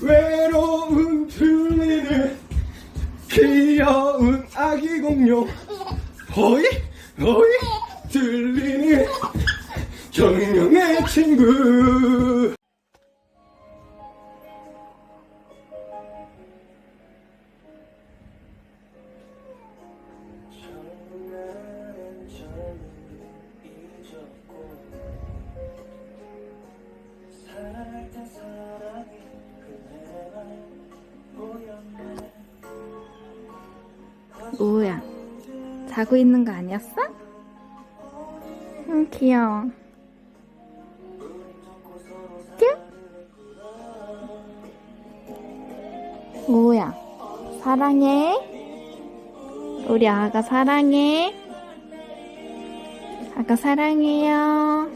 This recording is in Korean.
외로운 들리는 귀여운 아기 공룡. 허이? 허이? 들리는 정령의 친구 뭐야? 자고 있는 거 아니었어? 응, 귀여워. 뀨? 뭐야? 사랑해? 우리 아가 사랑해? 아가 사랑해요.